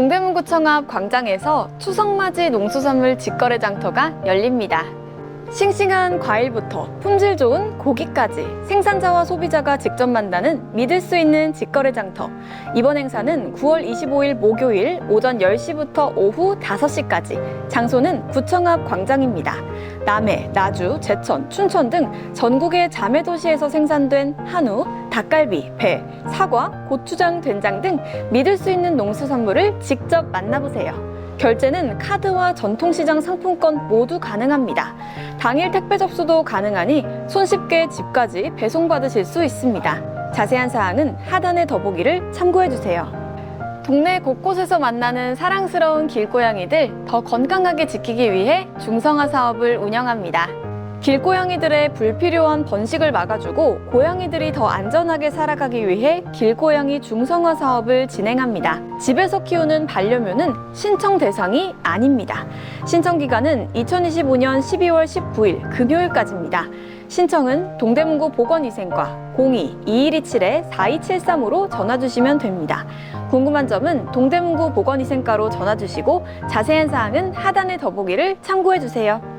동대문구청 앞 광장에서 추석맞이 농수산물 직거래 장터가 열립니다. 싱싱한 과일부터 품질 좋은 고기까지 생산자와 소비자가 직접 만나는 믿을 수 있는 직거래 장터. 이번 행사는 9월 25일 목요일 오전 10시부터 오후 5시까지. 장소는 구청 앞 광장입니다. 남해, 나주, 제천, 춘천 등 전국의 자매 도시에서 생산된 한우, 닭갈비, 배, 사과, 고추장, 된장 등 믿을 수 있는 농수산물을 직접 만나보세요. 결제는 카드와 전통시장 상품권 모두 가능합니다. 당일 택배 접수도 가능하니 손쉽게 집까지 배송받으실 수 있습니다. 자세한 사항은 하단의 더보기를 참고해주세요. 동네 곳곳에서 만나는 사랑스러운 길고양이들 더 건강하게 지키기 위해 중성화 사업을 운영합니다. 길고양이들의 불필요한 번식을 막아주고 고양이들이 더 안전하게 살아가기 위해 길고양이 중성화 사업을 진행합니다. 집에서 키우는 반려묘는 신청 대상이 아닙니다. 신청 기간은 2025년 12월 19일 금요일까지입니다. 신청은 동대문구 보건위생과 02-2127-4273으로 전화 주시면 됩니다. 궁금한 점은 동대문구 보건위생과로 전화 주시고 자세한 사항은 하단의 더보기를 참고해 주세요.